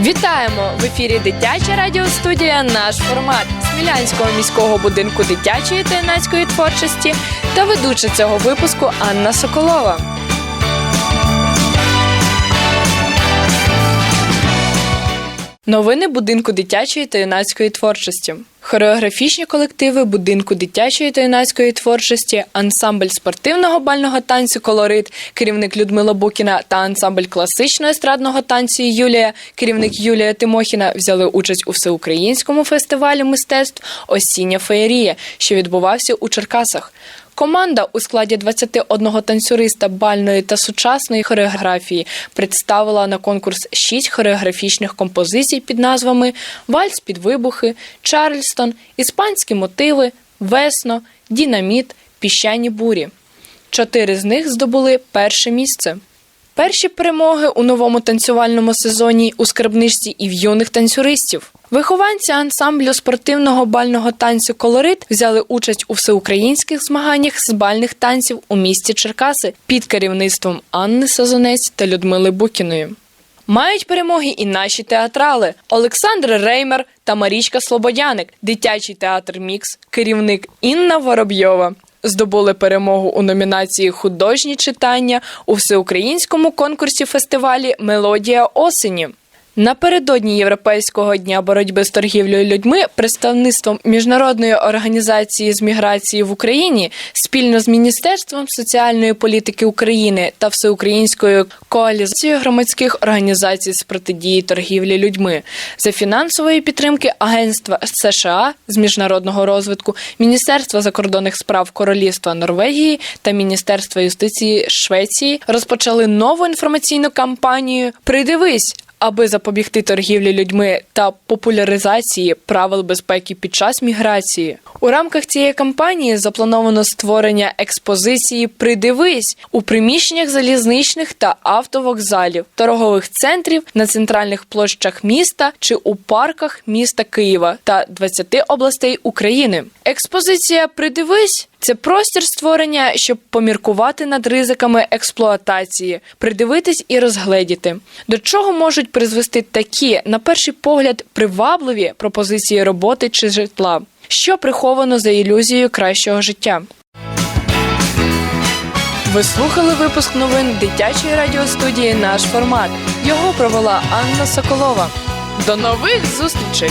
Вітаємо в ефірі Дитяча радіостудія Наш формат Смілянського міського будинку дитячої та юнацької творчості та ведуча цього випуску Анна Соколова. Новини будинку дитячої та юнацької творчості. Хореографічні колективи будинку дитячої та юнацької творчості, ансамбль спортивного бального танцю Колорит, керівник Людмила Букіна та ансамбль класичного естрадного танцю Юлія, керівник Юлія Тимохіна взяли участь у всеукраїнському фестивалі мистецтв Осіння феєрія, що відбувався у Черкасах. Команда у складі 21 танцюриста бальної та сучасної хореографії представила на конкурс шість хореографічних композицій під назвами Вальс під вибухи, Чарльстон, Іспанські мотиви, Весно, Дінаміт, Піщані бурі. Чотири з них здобули перше місце. Перші перемоги у новому танцювальному сезоні у скарбничці і в юних танцюристів. Вихованці ансамблю спортивного бального танцю Колорит взяли участь у всеукраїнських змаганнях з бальних танців у місті Черкаси під керівництвом Анни Сазонець та Людмили Букіної. Мають перемоги і наші театрали Олександр Реймер та Марічка Слободяник, дитячий театр Мікс, керівник Інна Воробйова. Здобули перемогу у номінації Художні читання у всеукраїнському конкурсі фестивалі Мелодія осені. Напередодні Європейського дня боротьби з торгівлею людьми представництвом міжнародної організації з міграції в Україні спільно з Міністерством соціальної політики України та Всеукраїнською коаліцією громадських організацій з протидії торгівлі людьми. За фінансової підтримки Агентства США з міжнародного розвитку, Міністерства закордонних справ Королівства Норвегії та Міністерства юстиції Швеції розпочали нову інформаційну кампанію Придивись аби запобігти торгівлі людьми та популяризації правил безпеки під час міграції. У рамках цієї кампанії заплановано створення експозиції Придивись у приміщеннях залізничних та автовокзалів, торгових центрів на центральних площах міста чи у парках міста Києва та 20 областей України. Експозиція Придивись. Це простір створення, щоб поміркувати над ризиками експлуатації, придивитись і розгледіти, до чого можуть призвести такі, на перший погляд, привабливі пропозиції роботи чи житла, що приховано за ілюзією кращого життя. Ви слухали випуск новин дитячої радіостудії Наш формат. Його провела Анна Соколова. До нових зустрічей!